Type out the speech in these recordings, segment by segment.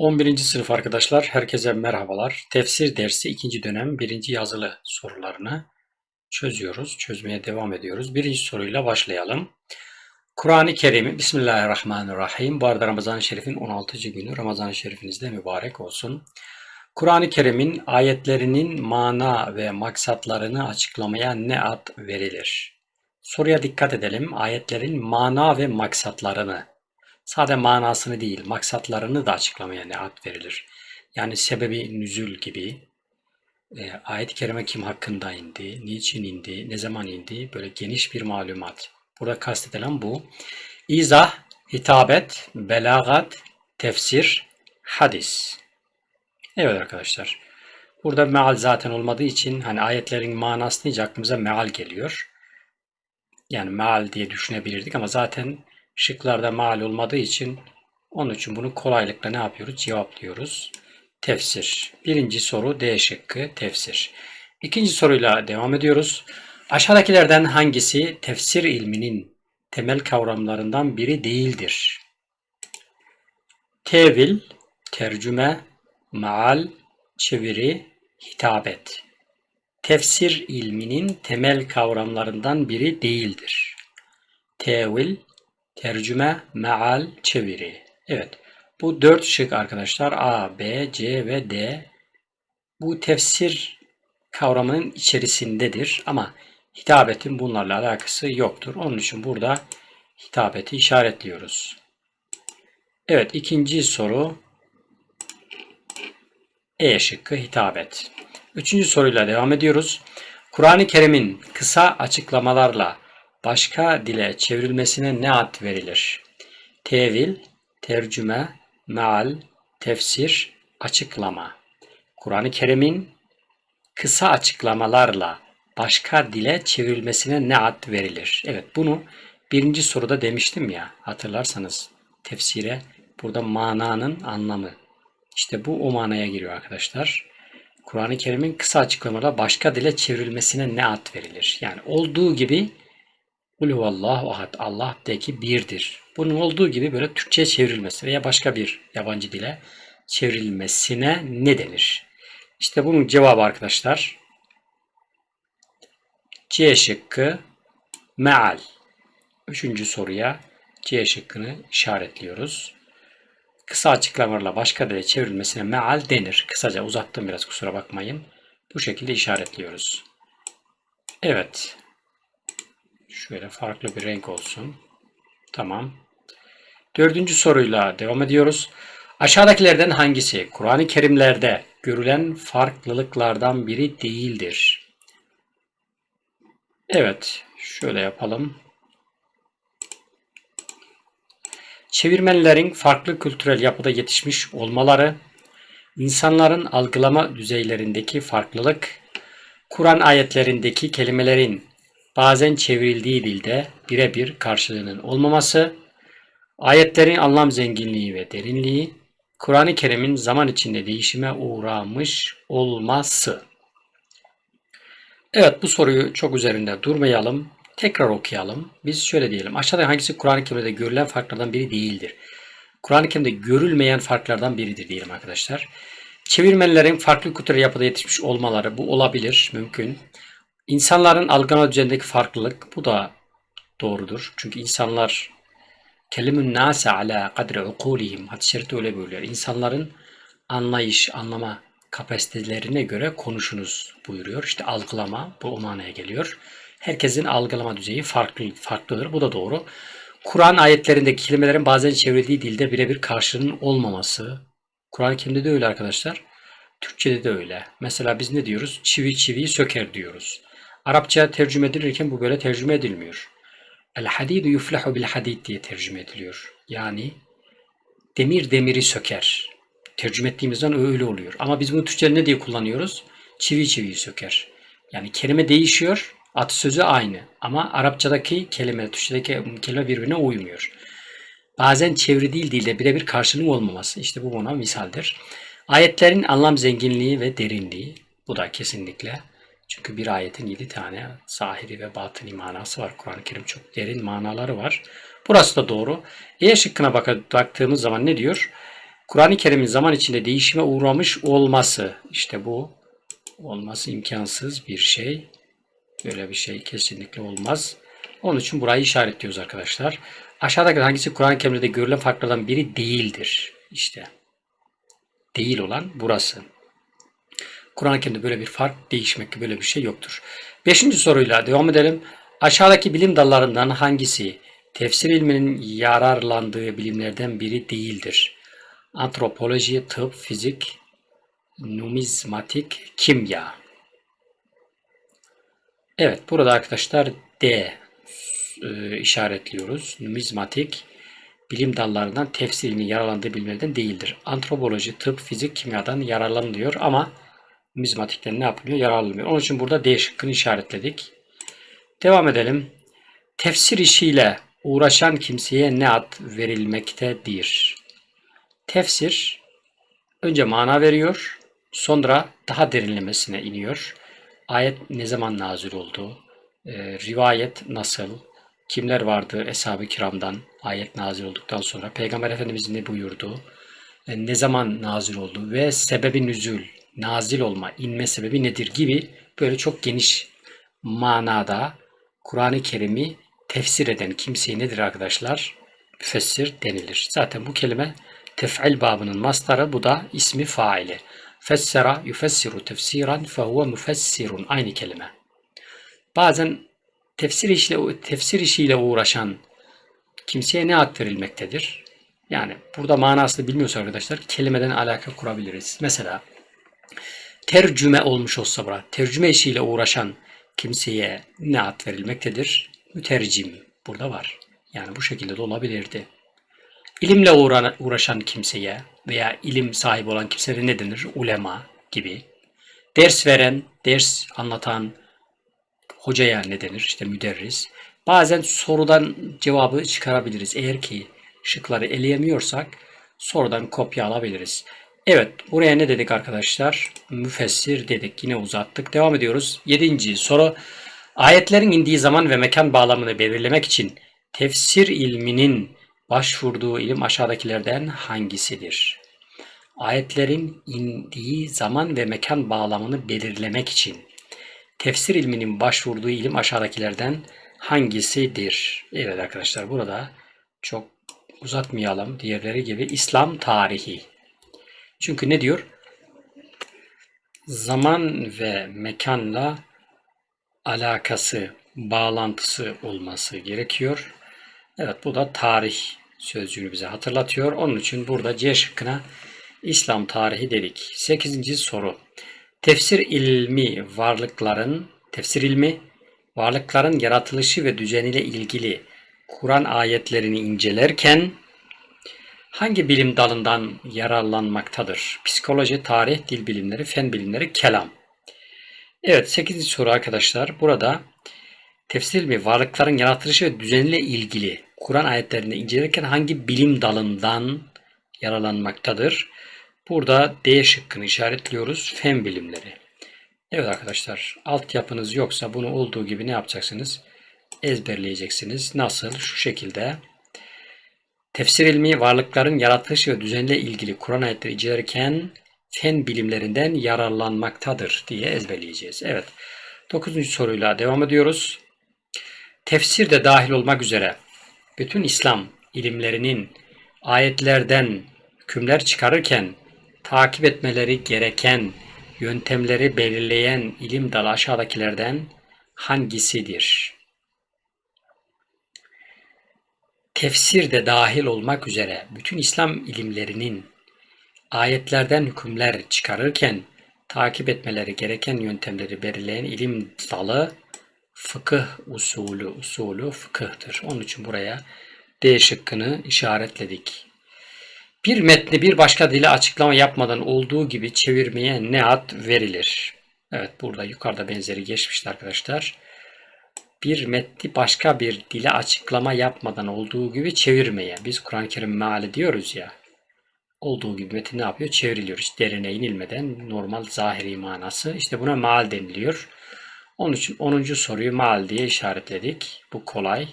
11. sınıf arkadaşlar, herkese merhabalar. Tefsir dersi 2. dönem 1. yazılı sorularını çözüyoruz, çözmeye devam ediyoruz. Birinci soruyla başlayalım. Kur'an-ı Kerim'i Bismillahirrahmanirrahim. Bu arada Ramazan-ı Şerif'in 16. günü Ramazan-ı Şerif'inizde mübarek olsun. Kur'an-ı Kerim'in ayetlerinin mana ve maksatlarını açıklamaya ne ad verilir? Soruya dikkat edelim. Ayetlerin mana ve maksatlarını Sade manasını değil, maksatlarını da açıklamaya ne ad verilir. Yani sebebi nüzül gibi, e, ayet-i kerime kim hakkında indi, niçin indi, ne zaman indi, böyle geniş bir malumat. Burada kastedilen bu. İzah, hitabet, belagat, tefsir, hadis. Evet arkadaşlar. Burada meal zaten olmadığı için hani ayetlerin manası deyince aklımıza meal geliyor. Yani meal diye düşünebilirdik ama zaten Şıklarda mal olmadığı için onun için bunu kolaylıkla ne yapıyoruz? Cevaplıyoruz. Tefsir. Birinci soru D şıkkı tefsir. İkinci soruyla devam ediyoruz. Aşağıdakilerden hangisi tefsir ilminin temel kavramlarından biri değildir? Tevil, tercüme, maal, çeviri, hitabet. Tefsir ilminin temel kavramlarından biri değildir. Tevil, Tercüme, meal, çeviri. Evet. Bu dört şık arkadaşlar A, B, C ve D. Bu tefsir kavramının içerisindedir ama hitabetin bunlarla alakası yoktur. Onun için burada hitabeti işaretliyoruz. Evet ikinci soru E şıkkı hitabet. Üçüncü soruyla devam ediyoruz. Kur'an-ı Kerim'in kısa açıklamalarla başka dile çevrilmesine ne ad verilir? Tevil, tercüme, meal, tefsir, açıklama. Kur'an-ı Kerim'in kısa açıklamalarla başka dile çevrilmesine ne ad verilir? Evet bunu birinci soruda demiştim ya hatırlarsanız tefsire burada mananın anlamı. İşte bu o manaya giriyor arkadaşlar. Kur'an-ı Kerim'in kısa açıklamalarla başka dile çevrilmesine ne ad verilir? Yani olduğu gibi Kul huvallahu ahad. Allah de ki birdir. Bunun olduğu gibi böyle Türkçe'ye çevrilmesi veya başka bir yabancı dile çevrilmesine ne denir? İşte bunun cevabı arkadaşlar C şıkkı meal. Üçüncü soruya C şıkkını işaretliyoruz. Kısa açıklamalarla başka dile çevrilmesine meal denir. Kısaca uzattım biraz kusura bakmayın. Bu şekilde işaretliyoruz. Evet. Şöyle farklı bir renk olsun. Tamam. Dördüncü soruyla devam ediyoruz. Aşağıdakilerden hangisi Kur'an-ı Kerimlerde görülen farklılıklardan biri değildir? Evet, şöyle yapalım. Çevirmenlerin farklı kültürel yapıda yetişmiş olmaları, insanların algılama düzeylerindeki farklılık, Kur'an ayetlerindeki kelimelerin bazen çevrildiği dilde birebir karşılığının olmaması, ayetlerin anlam zenginliği ve derinliği, Kur'an-ı Kerim'in zaman içinde değişime uğramış olması. Evet bu soruyu çok üzerinde durmayalım. Tekrar okuyalım. Biz şöyle diyelim. Aşağıda hangisi Kur'an-ı Kerim'de görülen farklardan biri değildir? Kur'an-ı Kerim'de görülmeyen farklardan biridir diyelim arkadaşlar. Çevirmenlerin farklı kültürel yapıda yetişmiş olmaları bu olabilir, mümkün. İnsanların algılama düzenindeki farklılık bu da doğrudur. Çünkü insanlar kelimün nase ala kadri ukulihim hadis öyle buyuruyor. İnsanların anlayış, anlama kapasitelerine göre konuşunuz buyuruyor. İşte algılama bu o manaya geliyor. Herkesin algılama düzeyi farklı, farklıdır. Bu da doğru. Kur'an ayetlerindeki kelimelerin bazen çevrildiği dilde birebir karşılığının olmaması. Kur'an-ı Kerim'de de öyle arkadaşlar. Türkçe'de de öyle. Mesela biz ne diyoruz? Çivi çiviyi söker diyoruz. Arapça tercüme edilirken bu böyle tercüme edilmiyor. El hadidu yuflahu bil hadid diye tercüme ediliyor. Yani demir demiri söker. Tercüme ettiğimizden öyle oluyor. Ama biz bunu Türkçe'de ne diye kullanıyoruz? Çivi çiviyi söker. Yani kelime değişiyor, at sözü aynı. Ama Arapçadaki kelime, Türkçedeki kelime birbirine uymuyor. Bazen çeviri değil dilde birebir karşılığı olmaması. İşte bu buna misaldir. Ayetlerin anlam zenginliği ve derinliği. Bu da kesinlikle çünkü bir ayetin yedi tane zahiri ve batıni manası var. Kur'an-ı Kerim çok derin manaları var. Burası da doğru. E şıkkına baktığımız zaman ne diyor? Kur'an-ı Kerim'in zaman içinde değişime uğramış olması. işte bu olması imkansız bir şey. Böyle bir şey kesinlikle olmaz. Onun için burayı işaretliyoruz arkadaşlar. Aşağıdaki hangisi Kur'an-ı Kerim'de görülen farklardan biri değildir? İşte değil olan burası. Kur'an-ı Kerim'de böyle bir fark, değişmek böyle bir şey yoktur. Beşinci soruyla devam edelim. Aşağıdaki bilim dallarından hangisi tefsir ilminin yararlandığı bilimlerden biri değildir? Antropoloji, tıp, fizik, numizmatik, kimya. Evet, burada arkadaşlar D e, işaretliyoruz. Numizmatik bilim dallarından tefsir ilminin yararlandığı bilimlerden değildir. Antropoloji, tıp, fizik, kimyadan yararlanılıyor ama numizmatikten ne yapılıyor? Yararlanmıyor. Onun için burada D şıkkını işaretledik. Devam edelim. Tefsir işiyle uğraşan kimseye ne ad verilmektedir? Tefsir önce mana veriyor, sonra daha derinlemesine iniyor. Ayet ne zaman nazil oldu? Ee, rivayet nasıl? Kimler vardı Eshab-ı Kiram'dan ayet nazil olduktan sonra? Peygamber Efendimiz ne buyurdu? Ee, ne zaman nazil oldu? Ve sebebi nüzül, nazil olma, inme sebebi nedir gibi böyle çok geniş manada Kur'an-ı Kerim'i tefsir eden kimseye nedir arkadaşlar? Müfessir denilir. Zaten bu kelime tef'il babının mastarı bu da ismi faili. Fessera yufessiru tefsiran fehuve müfessirun. Aynı kelime. Bazen tefsir işiyle, tefsir işiyle uğraşan kimseye ne ad verilmektedir? Yani burada manasını bilmiyorsa arkadaşlar kelimeden alaka kurabiliriz. Mesela tercüme olmuş olsa burada tercüme işiyle uğraşan kimseye ne ad verilmektedir? Mütercim burada var. Yani bu şekilde de olabilirdi. İlimle uğraşan kimseye veya ilim sahibi olan kimseye ne denir? Ulema gibi. Ders veren, ders anlatan hocaya ne denir? İşte müderris. Bazen sorudan cevabı çıkarabiliriz. Eğer ki şıkları eleyemiyorsak sorudan kopya alabiliriz. Evet buraya ne dedik arkadaşlar? Müfessir dedik. Yine uzattık. Devam ediyoruz. Yedinci soru. Ayetlerin indiği zaman ve mekan bağlamını belirlemek için tefsir ilminin başvurduğu ilim aşağıdakilerden hangisidir? Ayetlerin indiği zaman ve mekan bağlamını belirlemek için tefsir ilminin başvurduğu ilim aşağıdakilerden hangisidir? Evet arkadaşlar burada çok uzatmayalım. Diğerleri gibi İslam tarihi. Çünkü ne diyor? Zaman ve mekanla alakası, bağlantısı olması gerekiyor. Evet bu da tarih sözcüğünü bize hatırlatıyor. Onun için burada C şıkkına İslam tarihi dedik. Sekizinci soru. Tefsir ilmi varlıkların, tefsir ilmi varlıkların yaratılışı ve düzeniyle ilgili Kur'an ayetlerini incelerken hangi bilim dalından yararlanmaktadır? Psikoloji, tarih, dil bilimleri, fen bilimleri, kelam. Evet 8. soru arkadaşlar. Burada tefsir ilmi varlıkların yaratılışı ve düzeniyle ilgili Kur'an ayetlerini incelerken hangi bilim dalından yararlanmaktadır? Burada D şıkkını işaretliyoruz. Fen bilimleri. Evet arkadaşlar altyapınız yoksa bunu olduğu gibi ne yapacaksınız? Ezberleyeceksiniz. Nasıl? Şu şekilde. Tefsir ilmi varlıkların yaratılış ve düzenle ilgili Kur'an ayetleri incelerken fen bilimlerinden yararlanmaktadır diye ezberleyeceğiz. Evet. Dokuzuncu soruyla devam ediyoruz. Tefsir de dahil olmak üzere bütün İslam ilimlerinin ayetlerden hükümler çıkarırken takip etmeleri gereken yöntemleri belirleyen ilim dalı aşağıdakilerden hangisidir? Tefsir de dahil olmak üzere bütün İslam ilimlerinin ayetlerden hükümler çıkarırken takip etmeleri gereken yöntemleri belirleyen ilim dalı fıkıh usulü, usulü fıkıhtır. Onun için buraya D şıkkını işaretledik. Bir metni bir başka dile açıklama yapmadan olduğu gibi çevirmeye ne ad verilir? Evet burada yukarıda benzeri geçmişti arkadaşlar. Bir metni başka bir dile açıklama yapmadan olduğu gibi çevirmeye. Biz Kur'an-ı Kerim meali diyoruz ya. Olduğu gibi metin ne yapıyor? Çevriliyor. Hiç derine inilmeden normal zahiri manası. İşte buna meal deniliyor. Onun için 10. soruyu meal diye işaretledik. Bu kolay.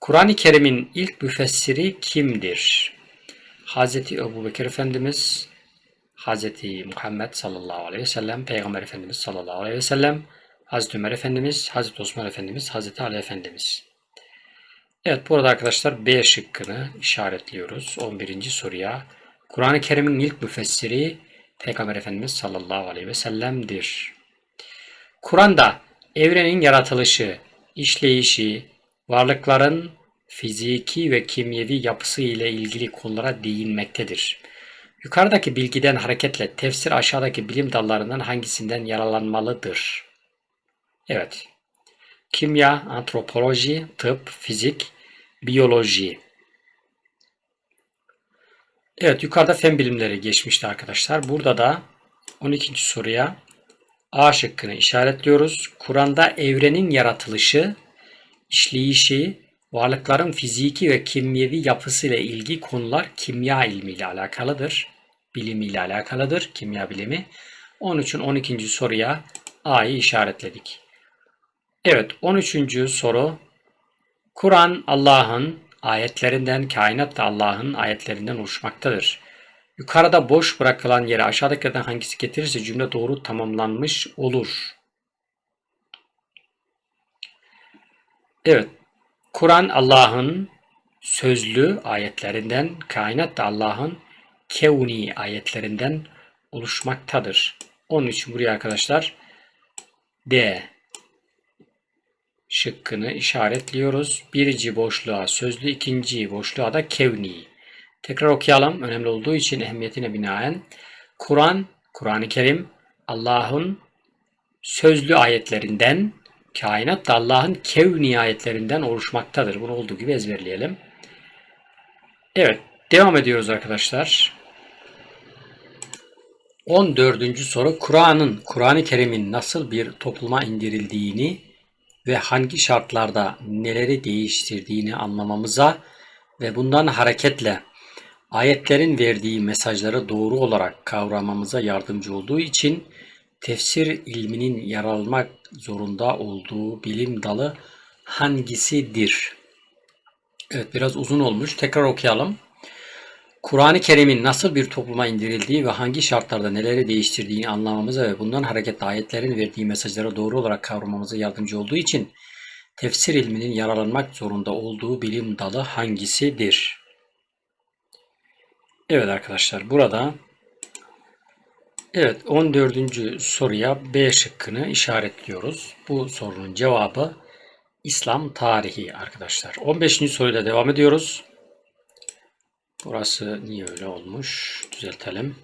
Kur'an-ı Kerim'in ilk müfessiri kimdir? Hazreti Ebu Bekir Efendimiz, Hazreti Muhammed sallallahu aleyhi ve sellem, Peygamber Efendimiz sallallahu aleyhi ve sellem, Hazreti Ömer Efendimiz, Hazreti Osman Efendimiz, Hazreti Ali Efendimiz. Evet burada arkadaşlar B şıkkını işaretliyoruz 11. soruya. Kur'an-ı Kerim'in ilk müfessiri Peygamber Efendimiz sallallahu aleyhi ve sellem'dir. Kur'an'da evrenin yaratılışı, işleyişi, varlıkların fiziki ve kimyevi yapısı ile ilgili konulara değinmektedir. Yukarıdaki bilgiden hareketle tefsir aşağıdaki bilim dallarından hangisinden yararlanmalıdır? Evet. Kimya, antropoloji, tıp, fizik, biyoloji. Evet yukarıda fen bilimleri geçmişti arkadaşlar. Burada da 12. soruya A şıkkını işaretliyoruz. Kur'an'da evrenin yaratılışı, işleyişi, varlıkların fiziki ve kimyevi yapısı ile ilgili konular kimya ilmiyle alakalıdır. Bilimiyle alakalıdır. Kimya bilimi. Onun için 12. soruya A'yı işaretledik. Evet 13. soru Kur'an Allah'ın ayetlerinden, kainat da Allah'ın ayetlerinden oluşmaktadır. Yukarıda boş bırakılan yere aşağıdakilerden hangisi getirirse cümle doğru tamamlanmış olur. Evet. Kur'an Allah'ın sözlü ayetlerinden, kainat da Allah'ın kevni ayetlerinden oluşmaktadır. Onun için buraya arkadaşlar D şıkkını işaretliyoruz. Birinci boşluğa sözlü, ikinci boşluğa da kevni. Tekrar okuyalım. Önemli olduğu için ehemmiyetine binaen. Kur'an, Kur'an-ı Kerim Allah'ın sözlü ayetlerinden, kainat da Allah'ın kevni ayetlerinden oluşmaktadır. Bunu olduğu gibi ezberleyelim. Evet, devam ediyoruz arkadaşlar. 14. soru Kur'an'ın, Kur'an-ı Kerim'in nasıl bir topluma indirildiğini ve hangi şartlarda neleri değiştirdiğini anlamamıza ve bundan hareketle ayetlerin verdiği mesajları doğru olarak kavramamıza yardımcı olduğu için tefsir ilminin yer almak zorunda olduğu bilim dalı hangisidir? Evet biraz uzun olmuş. Tekrar okuyalım. Kur'an-ı Kerim'in nasıl bir topluma indirildiği ve hangi şartlarda neleri değiştirdiğini anlamamıza ve bundan hareketle ayetlerin verdiği mesajları doğru olarak kavramamıza yardımcı olduğu için tefsir ilminin yararlanmak zorunda olduğu bilim dalı hangisidir? Evet arkadaşlar burada Evet 14. soruya B şıkkını işaretliyoruz. Bu sorunun cevabı İslam tarihi arkadaşlar. 15. soruyla devam ediyoruz. Burası niye öyle olmuş? Düzeltelim.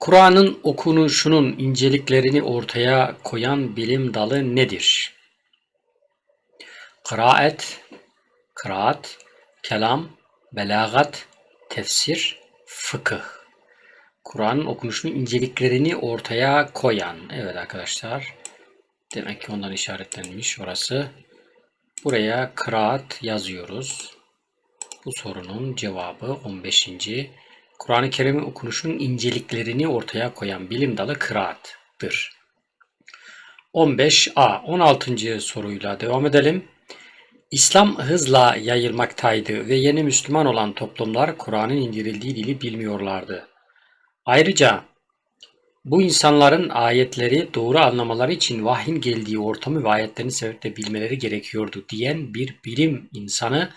Kur'an'ın okunuşunun inceliklerini ortaya koyan bilim dalı nedir? Kıraat, kıraat, kelam, belagat, tefsir, fıkıh. Kur'an'ın okunuşunun inceliklerini ortaya koyan. Evet arkadaşlar. Demek ki ondan işaretlenmiş orası. Buraya kıraat yazıyoruz. Bu sorunun cevabı 15. Kur'an-ı Kerim'in okunuşunun inceliklerini ortaya koyan bilim dalı kıraattır. 15a 16. soruyla devam edelim. İslam hızla yayılmaktaydı ve yeni Müslüman olan toplumlar Kur'an'ın indirildiği dili bilmiyorlardı. Ayrıca bu insanların ayetleri doğru anlamaları için vahyin geldiği ortamı ve ayetlerin sebepte bilmeleri gerekiyordu diyen bir bilim insanı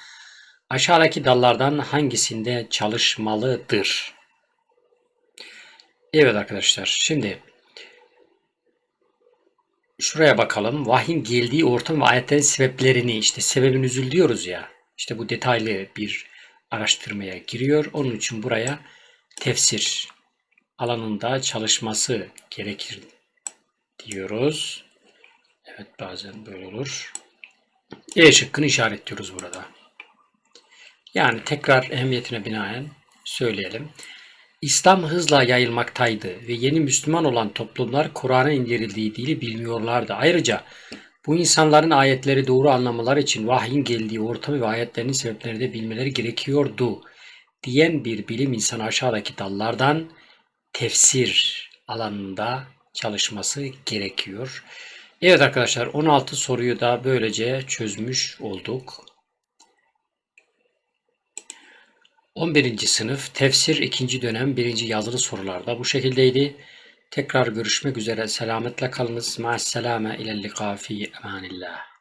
Aşağıdaki dallardan hangisinde çalışmalıdır? Evet arkadaşlar şimdi şuraya bakalım. Vahyin geldiği ortam ve ayetlerin sebeplerini işte sebebin üzül diyoruz ya. İşte bu detaylı bir araştırmaya giriyor. Onun için buraya tefsir alanında çalışması gerekir diyoruz. Evet bazen böyle olur. E şıkkını işaretliyoruz burada. Yani tekrar ehemmiyetine binaen söyleyelim. İslam hızla yayılmaktaydı ve yeni Müslüman olan toplumlar Kur'an'a indirildiği dili bilmiyorlardı. Ayrıca bu insanların ayetleri doğru anlamaları için vahyin geldiği ortamı ve ayetlerin sebeplerini de bilmeleri gerekiyordu diyen bir bilim insanı aşağıdaki dallardan tefsir alanında çalışması gerekiyor. Evet arkadaşlar 16 soruyu da böylece çözmüş olduk. 11. sınıf tefsir 2. dönem 1. yazılı sorularda bu şekildeydi. Tekrar görüşmek üzere. Selametle kalınız. Ma'as selame ilel lika fi emanillah.